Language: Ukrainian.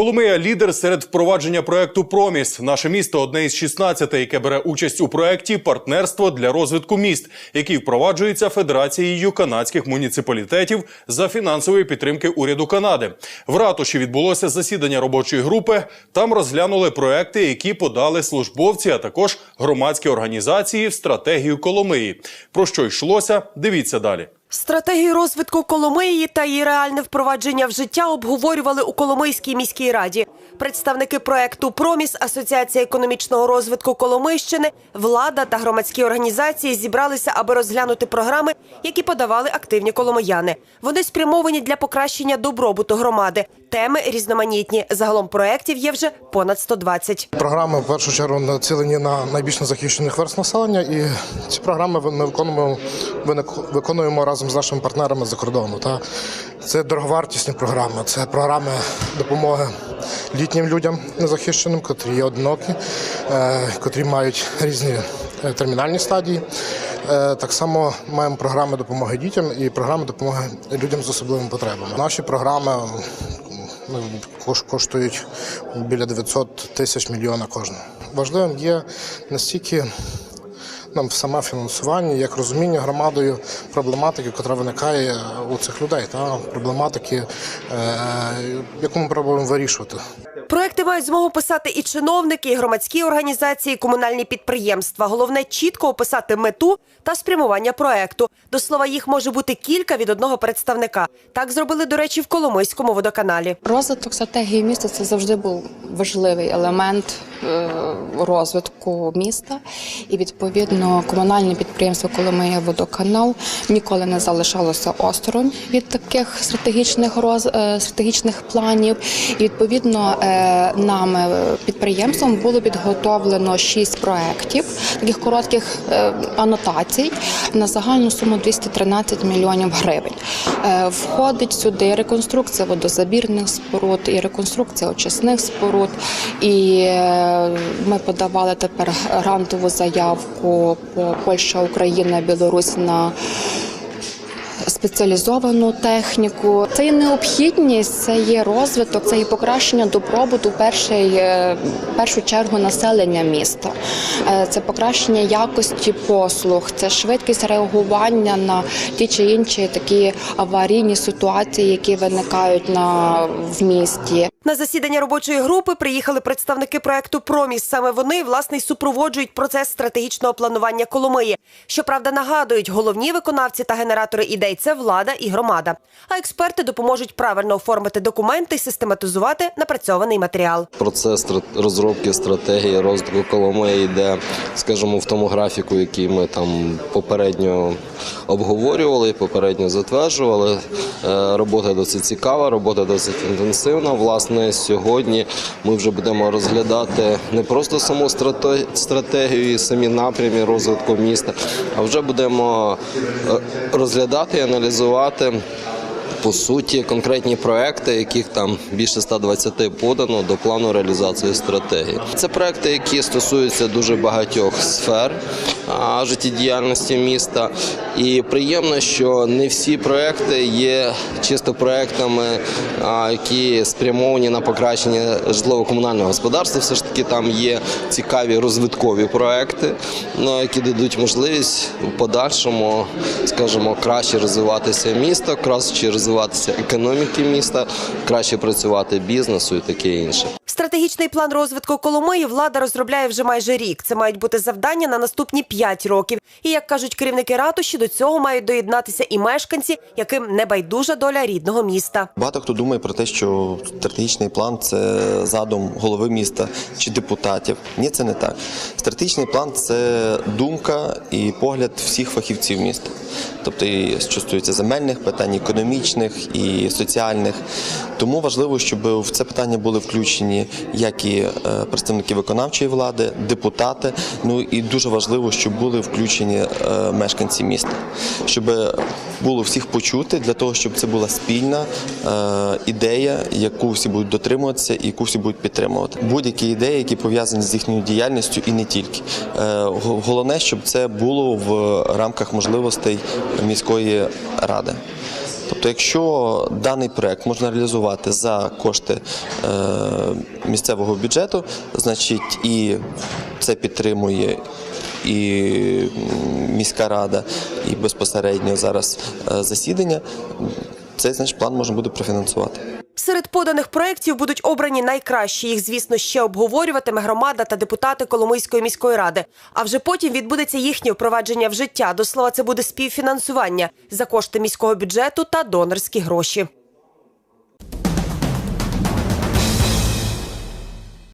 Коломия лідер серед впровадження проекту Проміс. Наше місто одне із 16, яке бере участь у проекті Партнерство для розвитку міст, який впроваджується Федерацією канадських муніципалітетів за фінансової підтримки уряду Канади. В ратуші відбулося засідання робочої групи. Там розглянули проекти, які подали службовці, а також громадські організації в стратегію Коломиї. Про що йшлося? Дивіться далі. Стратегію розвитку Коломиї та її реальне впровадження в життя обговорювали у Коломийській міській раді. Представники проекту Проміс, Асоціація економічного розвитку Коломийщини, влада та громадські організації зібралися, аби розглянути програми, які подавали активні коломияни. Вони спрямовані для покращення добробуту громади. Теми різноманітні. Загалом проєктів є вже понад 120. Програми в першу чергу націлені на найбільш незахищених верст населення, і ці програми ми виконуємо виконуємо разом з нашими партнерами за кордону. Та це дороговартісні програми, це програми допомоги літнім людям незахищеним, котрі є одинокі, е, котрі мають різні е, термінальні стадії. Е, Так само маємо програми допомоги дітям і програми допомоги людям з особливими потребами. Наші програми ну, коштують біля 900 тисяч мільйона кожна. Важливим є настільки нам саме фінансування, як розуміння громадою проблематики, яка виникає у цих людей, та проблематики, е, яку ми пробуємо вирішувати. Проекти мають змогу писати і чиновники, і громадські організації, і комунальні підприємства. Головне чітко описати мету та спрямування проекту. До слова, їх може бути кілька від одного представника. Так зробили, до речі, в Коломийському водоканалі. Розвиток стратегії міста це завжди був важливий елемент е, розвитку міста. І відповідно комунальне підприємство Коломия водоканал ніколи не залишалося осторонь від таких стратегічних роз е, стратегічних планів. І відповідно е, нами підприємством було підготовлено шість проєктів, таких коротких е, анотацій на загальну суму 213 мільйонів гривень. Е, Входить сюди реконструкція водозабірних споруд і реконструкція очисних споруд. І е, ми подавали тепер грантову заявку по Польща, Україна, Білорусь на спеціалізовану техніку. Це є необхідність, це є розвиток, це є покращення добробуту в перший, е, першу чергу населення міста. Е, Це покращення якості послуг, це швидкість реагування на ті чи інші такі аварійні ситуації, які виникають на в місті. На засідання робочої групи приїхали представники проекту Проміс. Саме вони власне супроводжують процес стратегічного планування Коломиї. Щоправда, нагадують, головні виконавці та генератори ідей це влада і громада. А експерти допоможуть правильно оформити документи і систематизувати напрацьований матеріал. Процес розробки стратегії розвитку Коломиї йде, скажімо, в тому графіку, який ми там попередньо обговорювали, попередньо затверджували. Е, Робота досить цікава, робота досить інтенсивна. Власне, сьогодні ми вже будемо розглядати не просто саму страте- стратегію і самі напрямі розвитку міста, а вже будемо е, розглядати і аналізувати аналізувати по суті конкретні проекти, яких там більше 120 подано до плану реалізації стратегії. Це проекти, які стосуються дуже багатьох сфер життєдіяльності міста. І приємно, що не всі проекти є чисто проектами, які спрямовані на покращення житлово-комунального господарства. Все ж таки там є цікаві розвиткові проекти, ну, які дадуть можливість в подальшому, скажімо, краще розвиватися місто, краще розвиватися економіки міста, краще працювати бізнесу і таке інше. Стратегічний план розвитку Коломиї влада розробляє вже майже рік. Це мають бути завдання на наступні п'ять років. І як кажуть керівники ратуші, до цього мають доєднатися і мешканці, яким не байдужа доля рідного міста. Багато хто думає про те, що стратегічний план це задум голови міста чи депутатів. Ні, це не так. Стратегічний план це думка і погляд всіх фахівців міста. Тобто, що стосується земельних питань, економічних і соціальних. Тому важливо, щоб в це питання були включені як і е, представники виконавчої влади, депутати. Ну і дуже важливо, щоб були включені е, мешканці міста, щоб було всіх почути для того, щоб це була спільна е, ідея, яку всі будуть дотримуватися і яку всі будуть підтримувати. Будь-які ідеї, які пов'язані з їхньою діяльністю, і не тільки. Головне, щоб це було в рамках можливостей міської ради. Тобто якщо даний проект можна реалізувати за кошти е, місцевого бюджету, значить і це підтримує і міська рада, і безпосередньо зараз е, засідання, цей значить план можна буде профінансувати. Серед поданих проєктів будуть обрані найкращі. Їх, звісно, ще обговорюватиме громада та депутати Коломийської міської ради. А вже потім відбудеться їхнє впровадження в життя. До слова, це буде співфінансування за кошти міського бюджету та донорські гроші.